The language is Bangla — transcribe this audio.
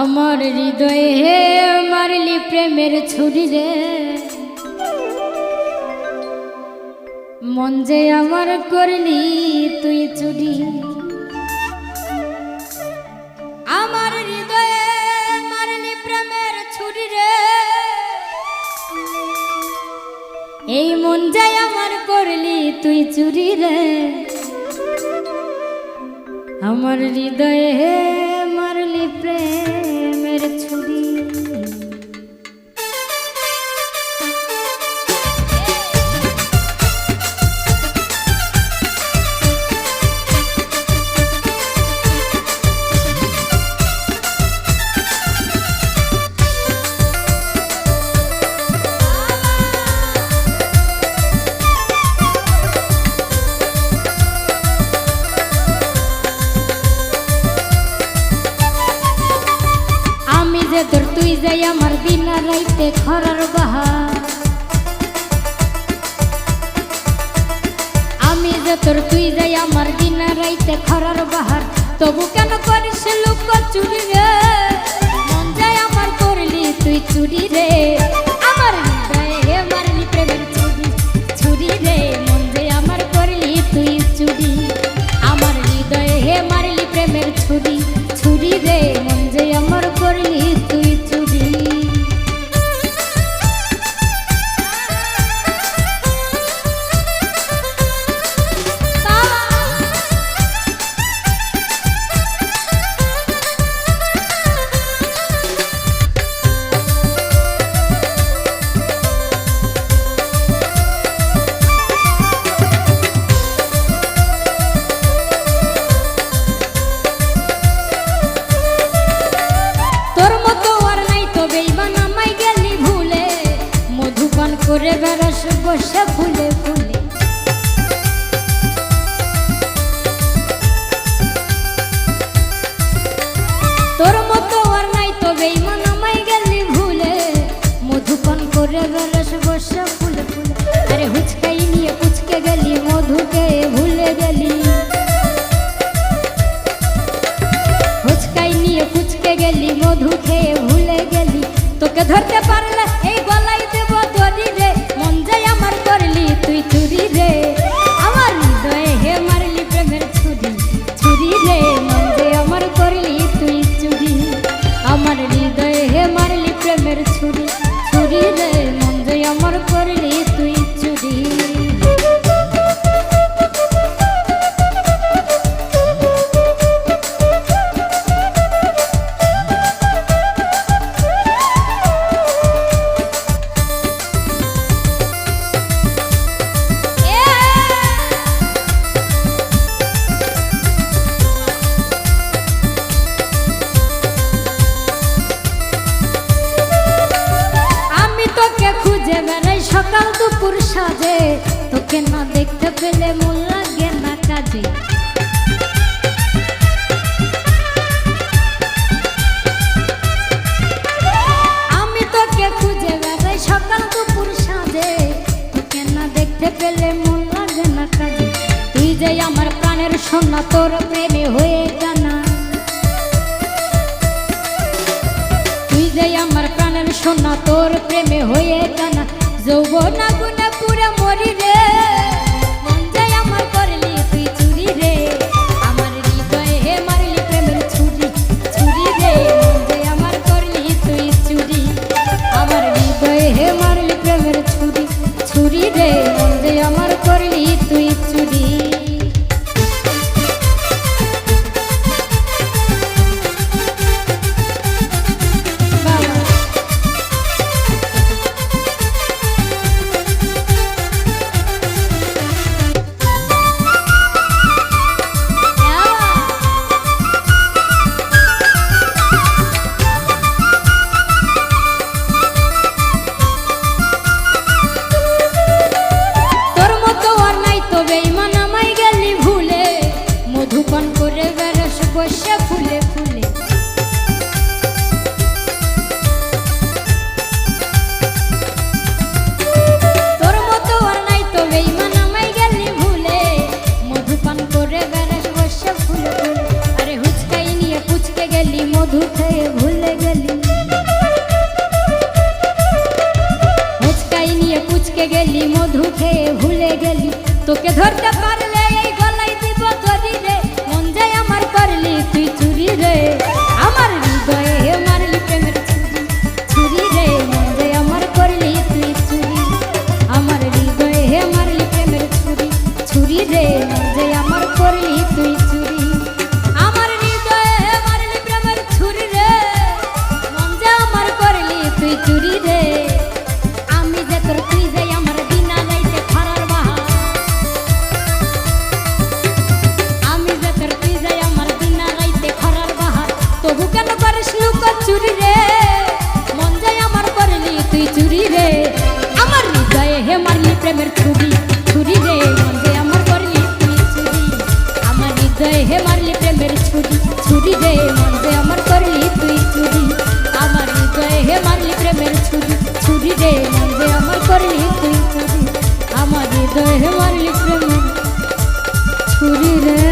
আমার হৃদয়ে হে মারলি প্রেমের ছুরি রে। মন যে আমার করলি তুই চুরি। আমার হৃদয়ে মারলি প্রেমের ছুরি রে। এই মন যাই আমার করলি তুই চুরি রে। আমার হৃদয়ে হে যে তোর তুই যাই আমার দিন রাইতে খরার বাহার। আমি যে তোর তুই যাই আমার দিন রাইতে খরার বাহার। তবু কেন করিস লোক চুরি রে? মন যায় আমার করলি তুই চুরি রে? করে বেড়াস, বসে ফুলে ফুলে। তোর মতো আর নাই তো বেইমান আমায় গেলি ভুলে। মধুপান করে বেড়াস, বসে ফুলে ফুলে। আরে হুচকাই নিয়ে পুচকে গেলি, মধুকে ভুলে গেলি। ফুচকাই নিয়ে ফুচকে গেলি মধু ভুলে গেলি। তোকে ধরতে দুপুর সাজে, তোকে না দেখতে পেলে মন লাগে না কাজে। আমি তোকে খুঁজে বেড়াই সকাল দুপুর সাজে, তোকে না দেখতে পেলে মন লাগে না কাজে। তুই যে আমার প্রাণের সোনা, তোর প্রেমে হয়ে জানা তুই যে আমার প্রাণের সোনা, তোর প্রেমে হয়ে জানা যৌবন আগুনে পুরা মরি রে তুই চুরি